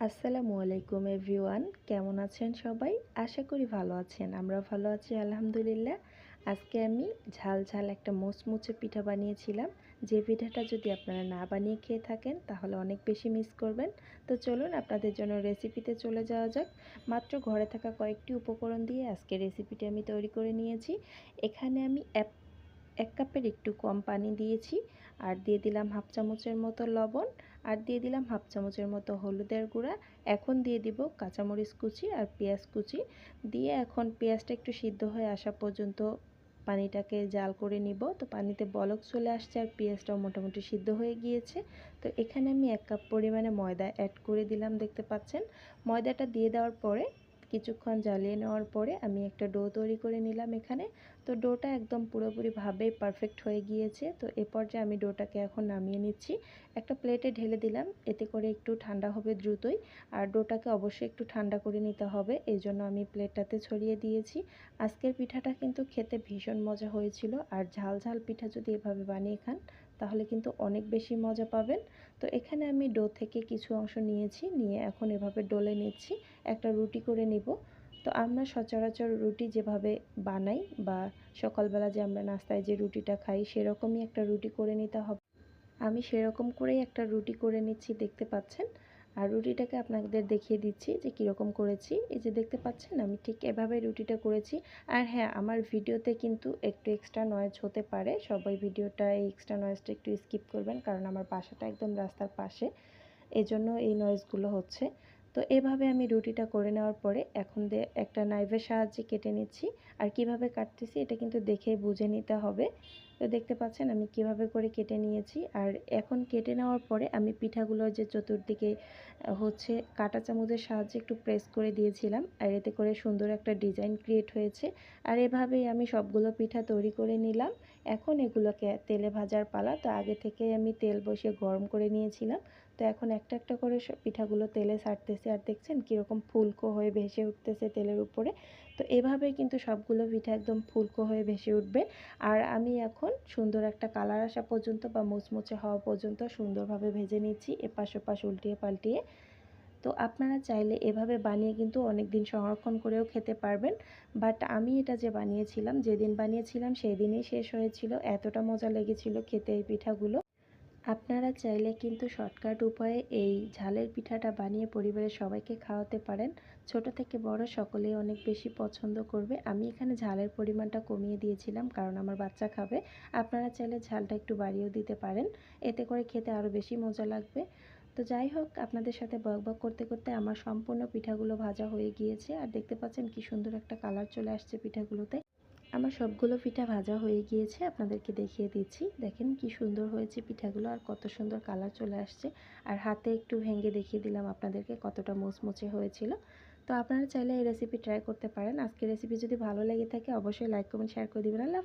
আসসালামু আলাইকুম, এভরিওয়ান। কেমন আছেন সবাই? আশা করি ভালো আছেন। আমরা ভালো আছি, আলহামদুলিল্লাহ। আজকে আমি ঝাল ঝাল একটা মোচমুচে পিঠা বানিয়েছিলাম। যে পিঠাটা যদি আপনারা না বানিয়ে খেয়ে থাকেন, তাহলে অনেক বেশি মিস করবেন। তো চলুন, আপনাদের জন্য রেসিপিতে চলে যাওয়া যাক। মাত্র ঘরে থাকা কয়েকটি উপকরণ দিয়ে আজকে রেসিপিটি আমি তৈরি করে নিয়েছি। এখানে আমি এক কাপের একটু কম পানি দিয়েছি, আর দিয়ে দিলাম হাফ চামচের মতো লবণ, আর দিয়ে দিলাম হাফ চামচের মতো হলুদের গুঁড়া। এখন দিয়ে দিব কাঁচামরিচ কুচি আর পেঁয়াজ কুচি। দিয়ে এখন পেঁয়াজটা একটু সিদ্ধ হয়ে আসা পর্যন্ত পানিটাকে জাল করে নিব। তো পানিতে বলক চলে আসছে আর পেঁয়াজটাও মোটামুটি সিদ্ধ হয়ে গিয়েছে। তো এখানে আমি এক কাপ পরিমাণে ময়দা অ্যাড করে দিলাম, দেখতে পাচ্ছেন। ময়দাটা দিয়ে দেওয়ার পরে কিছুক্ষণ জ্বালিয়ে নেওয়ার পরে আমি একটা ডো তৈরি করে নিলাম এখানে। তো ডোটা একদম পুরোপুরিভাবেই পারফেক্ট হয়ে গিয়েছে। তো এ পর্যায়ে আমি ডোটাকে এখন নামিয়ে নিচ্ছি। একটা প্লেটে ঢেলে দিলাম। এতে করে একটু ঠান্ডা হবে দ্রুতই। আর ডোটাকে অবশ্যই একটু ঠান্ডা করে নিতে হবে। এই জন্য আমি প্লেটটাতে ছড়িয়ে দিয়েছি। আজকের পিঠাটা কিন্তু খেতে ভীষণ মজা হয়েছিল। আর ঝাল ঝাল পিঠা যদি এভাবে বানিয়ে খান, তাহলে কিন্তু অনেক বেশি মজা পাবেন। তো এখানে আমি ডো থেকে কিছু অংশ নিয়েছি। নিয়ে এখন এভাবে ডলে নিচ্ছি। একটা রুটি করে নিব। তো আমরা সচরাচর রুটি যেভাবে বানাই বা সকালবেলা যে আমরা নাস্তায় যে রুটিটা খাই সেরকমই একটা রুটি করে নিতে হবে। আমি সেরকম করেই একটা রুটি করে নিচ্ছি, দেখতে পাচ্ছেন? আর রুটিটাকে আপনাদের দেখিয়ে দিচ্ছি যে কীরকম করেছি। এই যে দেখতে পাচ্ছেন, আমি ঠিক এভাবে রুটিটা করেছি। আর হ্যাঁ আমার ভিডিওতে কিন্তু একটু এক্সট্রা নয়েজ হতে পারে। সবাই ভিডিওটা এই এক্সট্রা নয়েজটা একটু স্কিপ করবেন, কারণ আমার বাসাটা একদম রাস্তার পাশে। এজন্য এই নয়েজগুলো হচ্ছে। তো এভাবে আমি রুটিটা করে নেওয়ার পরে এখন একটা নাইভের সাহায্যে কেটে নিচ্ছি। আর কীভাবে কাটতেছি এটা কিন্তু দেখে বুঝে নিতে হবে। তো দেখতে পাচ্ছেন আমি কীভাবে করে কেটে নিয়েছি। আর এখন কেটে নেওয়ার পরে আমি পিঠাগুলো যে চতুর্দিকে হচ্ছে কাটা চামচের সাহায্যে একটু প্রেস করে দিয়েছিলাম। আর এতে করে সুন্দর একটা ডিজাইন ক্রিয়েট হয়েছে। আর এভাবেই আমি সবগুলো পিঠা তৈরি করে নিলাম। এখন এগুলোকে তেলে ভাজার পালা। তো আগে থেকে আমি তেল বসিয়ে গরম করে নিয়েছিলাম। তো এখন একটা একটা করে পিঠাগুলো তেলে ছাড়তেছে আর দেখছেন কীরকম ফুলকো হয়ে ভেসে উঠতেছে তেলের উপরে। তো এভাবেই কিন্তু সবগুলো পিঠা একদম ফুলকো হয়ে ভেসে উঠবে। আর আমি এখন সুন্দর একটা কালার আসা পর্যন্ত বা মুচমুচে হওয়া পর্যন্ত সুন্দরভাবে ভেজে নিচ্ছি এপাশ ওপাশ উল্টিয়ে পাল্টিয়ে। তো আপনারা চাইলে এভাবে বানিয়ে কিন্তু অনেক দিন সংরক্ষণ করেও খেতে পারবেন। বাট আমি এটা যে বানিয়েছিলাম, যেদিন বানিয়েছিলাম সেই দিনই শেষ হয়েছিল। এতটা মজা লেগেছিল খেতে এই পিঠাগুলো। আপনারা চাইলে কিন্তু শর্টকাট উপায়ে এই ঝালের পিঠাটা বানিয়ে পরিবারের সবাইকে খাওয়াতে পারেন। ছোট থেকে বড় সকলেই অনেক বেশি পছন্দ করবে। আমি এখানে ঝালের পরিমাণটা কমিয়ে দিয়েছিলাম, কারণ আমার বাচ্চা খাবে। আপনারা চাইলে ঝালটা একটু বাড়িয়েও দিতে পারেন। এতে করে খেতে আরও বেশি মজা লাগবে। তো যাই হোক, আপনাদের সাথে বক বক করতে করতে আমার সম্পূর্ণ পিঠাগুলো ভাজা হয়ে গিয়েছে। আর দেখতে পাচ্ছেন কি সুন্দর একটা কালার চলে আসছে পিঠাগুলোতে। আমার সবগুলো পিঠা ভাজা হয়ে গিয়েছে, আপনাদেরকে দেখিয়ে দিচ্ছি। দেখেন কি সুন্দর হয়েছে পিঠাগুলো আর কত সুন্দর কালার চলে আসছে। আর হাতে একটু ভেঙে দেখিয়ে দিলাম আপনাদেরকে কতটা মুচমুচে হয়েছিল। তো আপনারা চাইলে এই রেসিপি ট্রাই করতে পারেন। আজকের রেসিপি যদি ভালো লেগে থাকে, অবশ্যই লাইক কমেন্ট শেয়ার করে দেবেন। আল্লাহ